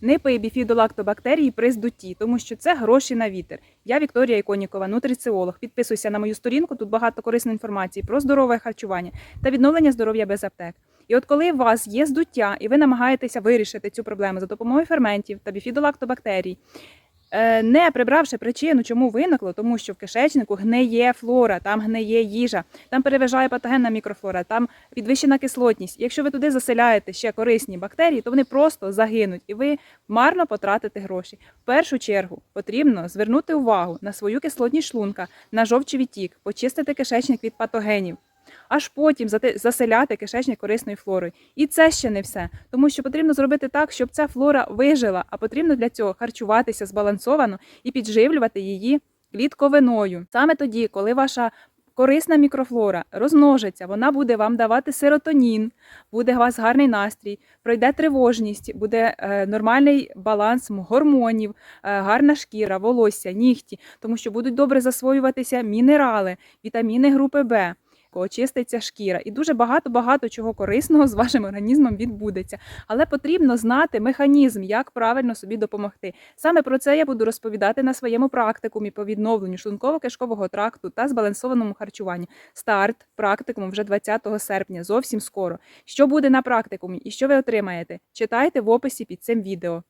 Не біфідолактобактерії при здутті, тому що це гроші на вітер. Я Вікторія Іконікова, нутриціолог. Підписуйся на мою сторінку, тут багато корисної інформації про здорове харчування та відновлення здоров'я без аптек. І от коли у вас є здуття, і ви намагаєтеся вирішити цю проблему за допомогою ферментів та біфідолактобактерій, не прибравши причину, чому виникло, тому що в кишечнику гниє флора, там гниє їжа, там переважає патогенна мікрофлора, там підвищена кислотність. Якщо ви туди заселяєте ще корисні бактерії, то вони просто загинуть, і ви марно потратите гроші. В першу чергу потрібно звернути увагу на свою кислотність шлунка, на жовчий відтік, почистити кишечник від патогенів. Аж потім заселяти кишечник корисною флорою. І це ще не все, тому що потрібно зробити так, щоб ця флора вижила, а потрібно для цього харчуватися збалансовано і підживлювати її клітковиною. Саме тоді, коли ваша корисна мікрофлора розмножиться, вона буде вам давати серотонін, буде у вас гарний настрій, пройде тривожність, буде е, нормальний баланс гормонів, е, гарна шкіра, волосся, нігті, тому що будуть добре засвоюватися мінерали, вітаміни групи Б. Очиститься шкіра і дуже багато багато чого корисного з вашим організмом відбудеться. Але потрібно знати механізм, як правильно собі допомогти. Саме про це я буду розповідати на своєму практикумі по відновленню шлунково-кишкового тракту та збалансованому харчуванню. Старт практикуму вже 20 серпня, зовсім скоро. Що буде на практикумі і що ви отримаєте? Читайте в описі під цим відео.